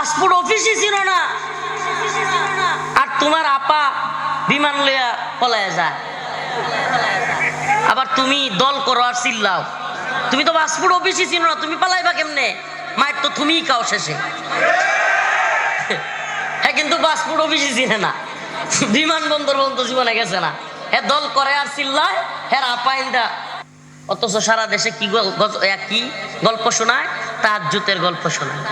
Passport অফিসই ছিল না। আর তোমার আপা বিমান লইয়া পলায় যায়। আবার তুমি দল করো আর চিল্লাও। তুমি তো পাসপোর্ট অফিসই ছিল না, তুমি পালাইবা কেমনে? মায়ের তো তুমিই কাও শেষে। হ্যাঁ কিন্তু পাসপোর্ট অফিসই চিনে না। বিমানবন্দর পর্যন্ত জীবনে গেছে না। হ্যাঁ দল করে আর চিল্লায়। হ্যাঁ আপাইন্দা অথচ সারা দেশে কি কি গল্প শোনায়? তার জুতের গল্প শোনায়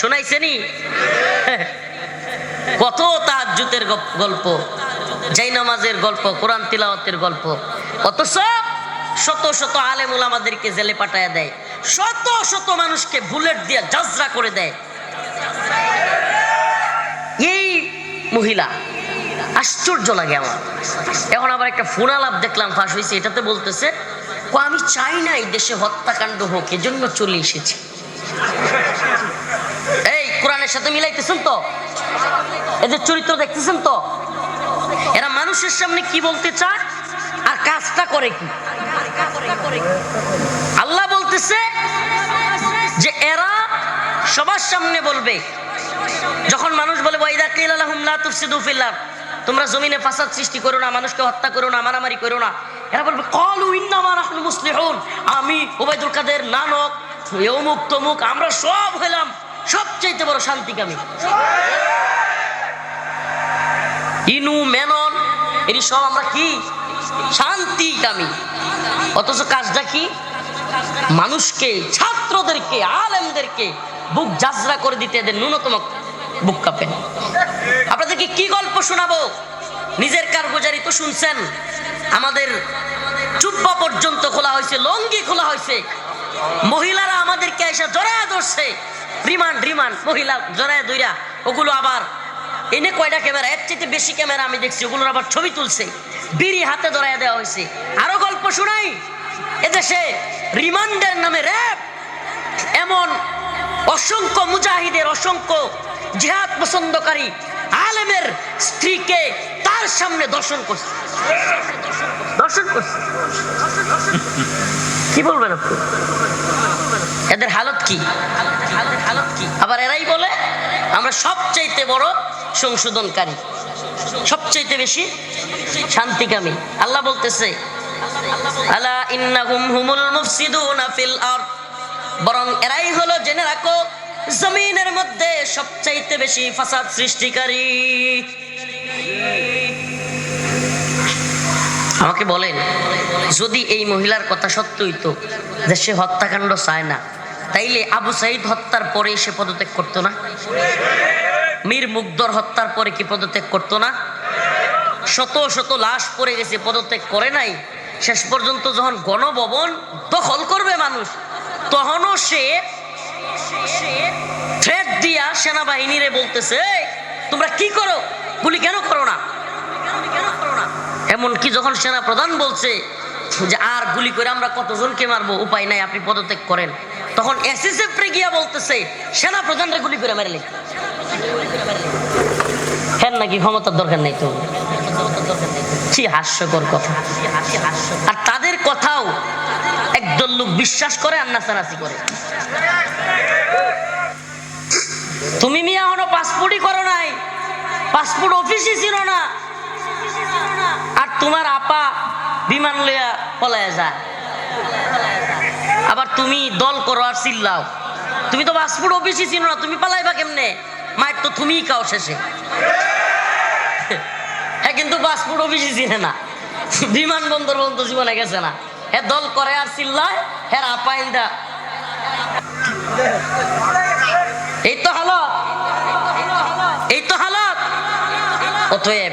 শোনাইছেনি? কত তার জুতের গল্প? জাই নামাজের গল্প, কোরআন তিলাওয়াতের গল্প। অথচ শত শত আলেমুল আমাদেরকে জেলে পাঠায় দেয়। শত শত মানুষকে বুলেট দিয়ে জাজরা করে দেয়। এই মহিলা, আশ্চর্য লাগে আমার। এখন আবার একটা ফোন আলাপ দেখলাম, ফাঁস হয়েছে এটাতে বলতেছে "ও, আমি চাই না এই দেশে হত্যাকাণ্ড হোক এজন্য চলে এসেছি। এই কোরআনের সাথে মিলাইতেছেন তো? এদের চরিত্র দেখতেছেন তো? এরা মানুষের সামনে কি বলতে চায়? আর কাজটা করে কি? আল্লাহ বলতেছে যে এরা সবার সামনে বলবে। যখন মানুষ বলে তোমরা জমিনে ফাসাদ সৃষ্টি করো না মানুষকে হত্যা করো না মারামারি করো না। এরা বলবে, কলু ইন্নামা নাহনু মুসলিহুন। আমি ওবাইদুল কাদের নানক অমুক তমুক, আমরা সব হলাম সবচাইতে বড় শান্তিকামী। ইনু মেনন এটি সব আমরা কি? শান্তিকামী। অথচ কাজটা কি? মানুষকে, ছাত্রদেরকে, আলেমদেরকে বুক জাজরা করে দিতে এদের ন্যূনতম বুক কাঁপে। আপনাদেরকে কি গল্প শোনাবো? নিজের কারগুজারি তো শুনছেন? আমাদের চুব্বা পর্যন্ত খোলা হয়েছে, লঙ্গি খোলা হয়েছে। মহিলারা আমাদেরকে এসে জড়ায় ধরছে। রিমান্ড রিমান্ড, মহিলা জড়ায় দইরা ওগুলো আবার এনে কয়টা ক্যামেরা? এর চাইতে বেশি ক্যামেরা আমি দেখছি, ওগুলোর আবার ছবি তুলছে। বিড়ি হাতে ধরায় দেওয়া হয়েছে। আরও গল্প শোনাই। এদেশে রিমান্ডের নামে র্যাব, এমন অসংখ্য মুজাহিদের, অসংখ্য জিহাদ পছন্দকারী আলেমের স্ত্রীকে তার সামনে দর্শন করছে। কি বলবেন আপনি এদের হালত কি হালত কি? আবার এরাই বলে, আমরা সবচাইতে বড় সংশোধনকারী। সবচাইতে বেশি শান্তিকামী। আল্লাহ বলতেছে, আলা ইন্নাহুম হুমুল মুফসিদুনা ফিল আরদ। বরং এরাই হলো, জেনে রাখো, জমিনের মধ্যে সবচাইতে বেশি ফাসাদ সৃষ্টিকারী। আমাকে বলেন, যদি এই মহিলার কথা সত্য হইতো যে সে হত্যাকাণ্ড চায় না, তাইলে আবু সাইদ হত্যার পরে সে পদত্যাগ করতো না? মীর মুগ্ধর হত্যার পরে কি পদত্যাগ করতো না? শত শত লাশ পড়ে গেছে, পদত্যাগ করে নাই। শেষ পর্যন্ত যখন গণভবন দখল করবে মানুষ, তখনও সে থ্রেট দিয়া সেনাবাহিনীরে বলতেছে তোমরা কি করো? গুলি কেন করো না? এমনকি যখন সেনা প্রধান বলছে যে আর গুলি করে আমরা কতজনকে মারবো, উপায় নাই, আপনি পদত্যাগ করেন। তখন এসএসএফ রে গিয়া বলতেছে সেনা প্রধানরে গুলি করে মারলে। হ্যাঁ নাকি ক্ষমতার দরকার নেই তো? হাস্যকর কথা। আর তাদের কথাও একদল লোক বিশ্বাস করে আর নাচানাচি করে। তুমি মিয়া হনো পাসপোর্টই করো নাই, পাসপোর্ট অফিসই ছিল না। তোমার আপা বিমান লইয়া পলায় যায় আবার তুমি দল করো আর চিল্লাও। তুমি তো পাসপোর্ট অফিসই ছিল না, তুমি পালাইবা কেমনে? মায়ের তো তুমিই কাও শেষে। হ্যাঁ কিন্তু পাসপোর্ট অফিসই চিনে না। বিমানবন্দর পর্যন্ত জীবনে গেছে না। হ্যাঁ দল করে আর চিল্লায় হ্যাঁ আপাইন্দা এই তো হালত। এই তো হালত। অতএব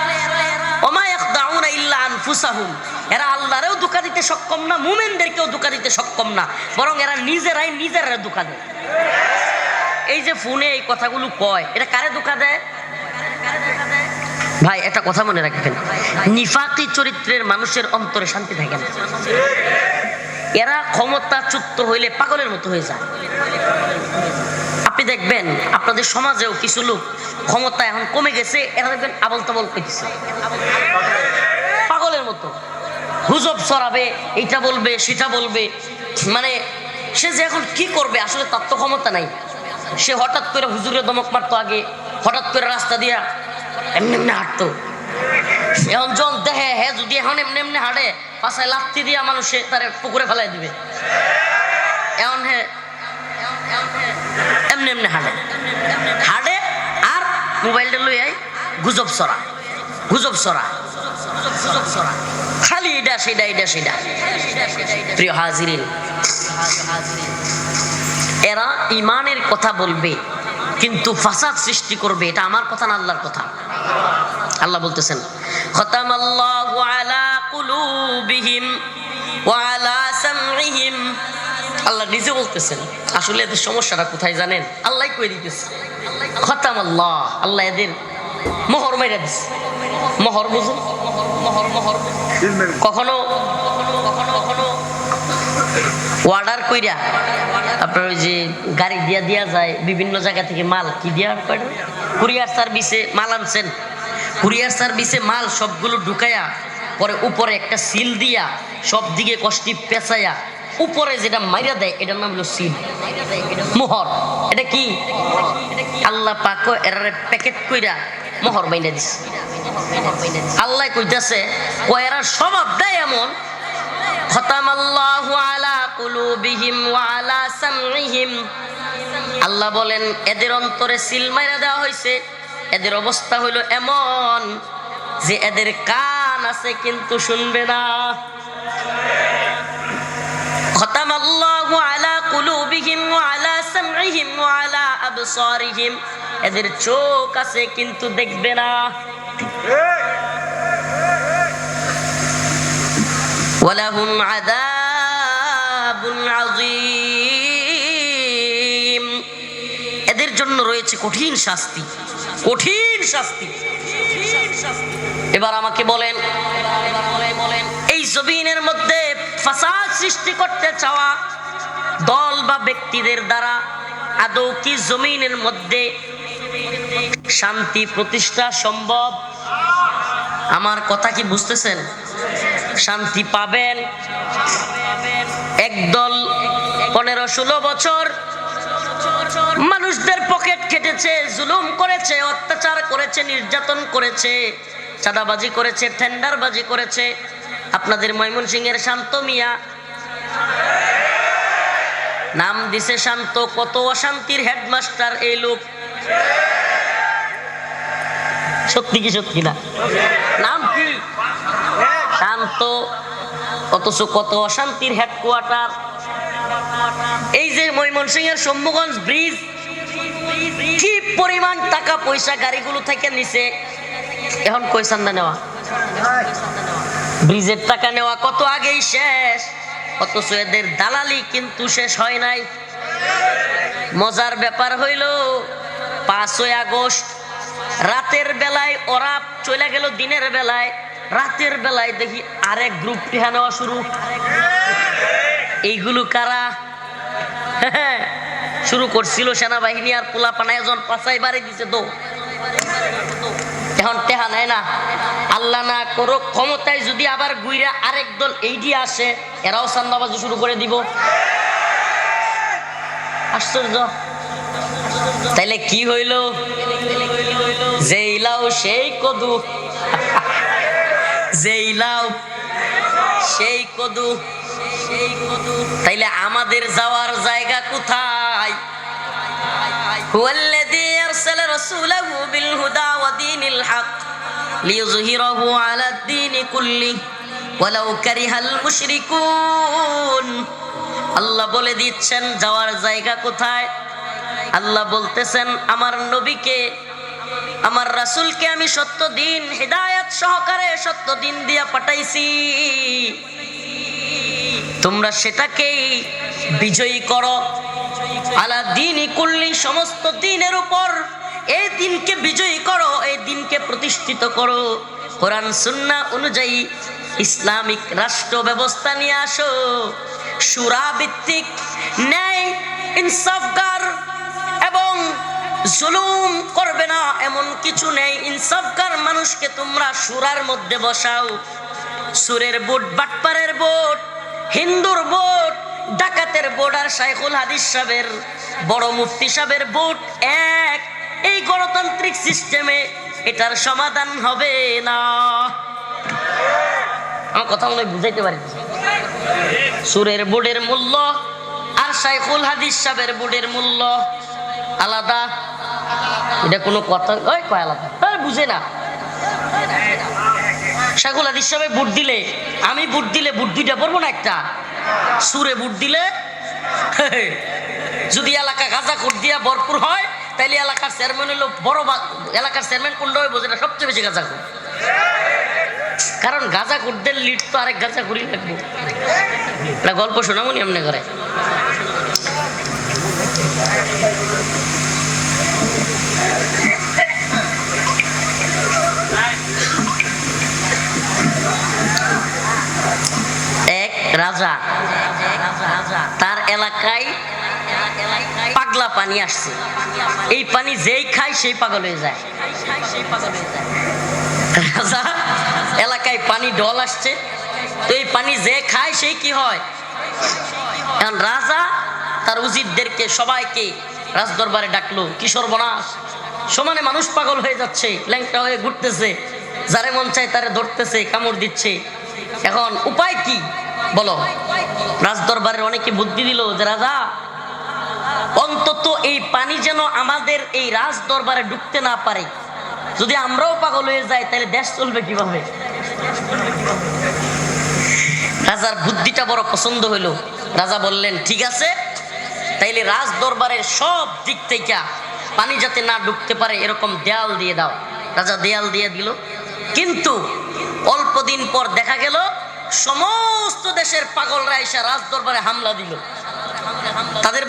এরা দিতে সক্ষম না দিতে সক্ষম না, বরং এরা নিজেরাই দেয়। এই যে ফোনে এই কথাগুলো কয়, এটা কারে দেয়? ভাই কথা মনে নিফাকি চরিত্রের মানুষের অন্তরে শান্তি থাকে না। এরা ক্ষমতাচ্যুত হইলে পাগলের মতো হয়ে যায়। আপনি দেখবেন আপনাদের সমাজেও কিছু লোক ক্ষমতা এখন কমে গেছে, এরা দেখবেন আবল তাবল পেতেছে পাগলের মতো। হুজব সরাবে এইটা বলবে, সেটা বলবে। মানে সে যে এখন কি করবে, আসলে তার তো ক্ষমতা নাই। সে হঠাৎ করে হুজুরে দমক মারতো আগে, হঠাৎ করে রাস্তা দিয়া এমনি এমনি হাঁটতো। এখন জন দেখে, হে, যদি এখন এমনি এমনি হাঁটে পাশায় লাত্তি দিয়া মানুষে তার পুকুরে ফেলাই দিবে। এখন হে এমনি হাঁটে। হাঁটে আর মোবাইলটা লই আই গুজব সরা গুজব সরা খালি এটা, সেটা এটা, সেটা। প্রিয় হাজিরিন, এরা ইমানের কথা বলবে, কিন্তু ফাসাদ সৃষ্টি করবে, এটা আমার কথা না আল্লাহর কথা। আল্লাহ বলতেছেন খতাম আল্লাহু আলা কুলুবিহিম আল্লাহ নিজে বলতেছেন, আসলে এদের সমস্যাটা কোথায় জানেন? আল্লাহ কই দিতেছে? খতাম আল্লাহ আল্লাহ এদের মোহর মেরে দিছে। মোহর বুঝুন? কখনো অর্ডার কইরা আপনার ওই যে গাড়ি দিয়া দিয়া যায়, বিভিন্ন জায়গা থেকে মাল কি দিয়া কুরিয়ার সার্ভিসে মাল আনছেন। কুরিয়ার সার্ভিসে মাল সবগুলো ঢুকায়া, পরে উপরে একটা সিল দিয়া সব দিকে কষ্টি পেঁচাইয়া উপরে যেটা মাইরা দেয়, এটার নাম হলো সিল মোহর। এটা কি? আল্লাহ পাক এর প্যাকেট কইরা মোহর বাইনা দিছে। আল্লাহ কইতাছে কয়েরা স্বভাবটাই এমন খতাম আল্লাহু আলা কুলুবিহিম ওয়া আলা সামইহিম আল্লাহ বলেন, এদের অন্তরে সিল মাইরা দেওয়া হয়েছে এদের অবস্থা হইল এমন যে এদের কান আছে কিন্তু শুনবে না। কুলুবিহিম আলা সামইহিম আলা আবসারিহিম। এদের চোখ আছে কিন্তু দেখবে না। ওয়ালাহুম আযাবুন আযীম। এদের জন্য রয়েছে কঠিন শাস্তি। কঠিন শাস্তি। এবার আমাকে বলেন, এই জমিনের মধ্যে ফাসাদ সৃষ্টি করতে চাওয়া দল বা ব্যক্তিদের দ্বারা আদৌ কি জমিনের মধ্যে শান্তি প্রতিষ্ঠা সম্ভব? আমার কথা কি বুঝতেছেন? শান্তি পাবেন? একদল পনেরো ষোলো বছর মানুষদের পকেট খেটেছে জুলুম করেছে, অত্যাচার করেছে, নির্যাতন করেছে, চাঁদাবাজি করেছে, টেন্ডারবাজি করেছে। আপনাদের ময়মনসিংহের শান্ত মিয়া নাম দিছে শান্ত, কত অশান্তির হেডমাস্টার এই লোক। সত্যি কি সত্যি না? নাম কি? শান্ত, অথচ কত অশান্তির হেডকোয়ার্টার। এই যে ময়মনসিংহের শম্ভুগঞ্জ ব্রিজ, কি পরিমাণ টাকা পয়সা গাড়িগুলো থেকে নিছে? এখন কই চান্দা নেওয়া? ব্রিজের টাকা নেওয়া কত আগেই শেষ? অথচ এদের দালালি কিন্তু শেষ হয় নাই। মজার ব্যাপার হইল, পাঁচই আগস্ট, রাতের বেলায় ওরা চলে গেল দিনের বেলায়। রাতের বেলায় দেখি আরেক গ্রুপ টিহা নেওয়া শুরু। এইগুলো কারা? শুরু করছিল সেনাবাহিনী আর পোলা পানায় জন পাচাই বাড়ি দিছে তো। এখন টেহা নাই না। আল্লাহ না করো ক্ষমতায় যদি আবার গুইরা আরেক দল এইটি আসে, এরাও সান্দাবাজি শুরু করে দিব। আশ্চর্য। তাইলে কি হইল? যেই লাউ সেই কদু। যেই লাউ সেই কদু। তাইলে আমাদের যাওয়ার জায়গা কোথায়? হুয়াল্লাযী أرسل رسوله بالهدى ودين الحق ليظهره على الدين كله ولو كره المشركون আল্লাহ বলে দিচ্ছেন যাওয়ার জায়গা কোথায় আল্লাহ বলতেছেন আমার নবীকে আমার রাসূলকে আমি সত্য দিন হৃদায়ত সহকারে সত্য দিন দিয়া পাঠাইছি তোমরা সেটাকেই বিজয়ী করো আলা দিনই কুল্লি সমস্ত দিনের উপর। এই দিনকে বিজয়ী করো, এই দিনকে প্রতিষ্ঠিত করো। কোরআন, সুন্না অনুযায়ী ইসলামিক রাষ্ট্র ব্যবস্থা নিয়ে আসো। সুরা ভিত্তিক ন্যায়, ইনসাফগার এবং জুলুম করবে না, এমন কিছু নেই। ইনসাফগার মানুষকে তোমরা সুরার মধ্যে বসাও। সুরের বোট, বাটপারের বোট, হিন্দুর বোট ডাকাতের বোর্ড আর শাইখুল হাদিস সাহেবের বড় মুফতি সাহেবের বোট এক। এই গণতান্ত্রিক সিস্টেমে এটার সমাধান হবে না। আমার কথা মনে বুঝাইতে পারি সুরের বোর্ডের মূল্য আর শাইখুল হাদিস সাহেবের বোর্ডের মূল্য আলাদা। এটা কোনো কথা ওই, কয় আলাদা? বুঝে না। শাইখুল হাদিস সাহেব বুট দিলে, আমি বুট দিলে বুট দুইটা পড়ব না একটা? সুরে বুট দিলে, যদি এলাকা গাঁজা কোট দিয়া ভরপুর হয়, তাইলে এলাকার চেয়ারম্যান হলো বড় এলাকার চেয়ারম্যান কোনটা হয় বোঝে সবচেয়ে বেশি গাঁজা কোট কারণ গাঁজা কোটদের লিড তো আরেক গাঁজা করি লাগবো। এটা গল্প শোনামনি এমনি করে এক রাজা তার এলাকায় পাগলা পানি আসছে। এই পানি যেই খায় সেই পাগল হয়ে যায়। রাজা, এলাকায় পানি ডল আসছে। তো এই পানি যে খায় সেই কি হয়? এখন রাজা তার উজিরদেরকে সবাইকে রাজদরবারে ডাকলো কিশোর বনাস সমানে মানুষ পাগল হয়ে যাচ্ছে, ল্যাংটা হয়ে ঘুরতেছে, যারে মন চায় তারে ধরতেছে, কামড় দিচ্ছে। এখন উপায় কি? বলো, রাজদরবারের অনেকে বুদ্ধি দিল যে, রাজা, অন্তত এই পানি যেন আমাদের এই রাজ দরবারে ঢুকতে না পারে। যদি আমরাও পাগল হয়ে যাই, তাহলে দেশ চলবে কীভাবে? রাজার বুদ্ধিটা বড় পছন্দ হইল। রাজা বললেন, ঠিক আছে, তাইলে রাজ দরবারের সব দিক থেকে পানি যাতে না ঢুকতে পারে, এরকম দেয়াল দিয়ে দাও। রাজা দেয়াল দিয়ে দিল। কিন্তু অল্প দিন পর দেখা গেল সমস্ত দেশের পাগলরা এসে রাজ দরবারে হামলা দিল। তাদের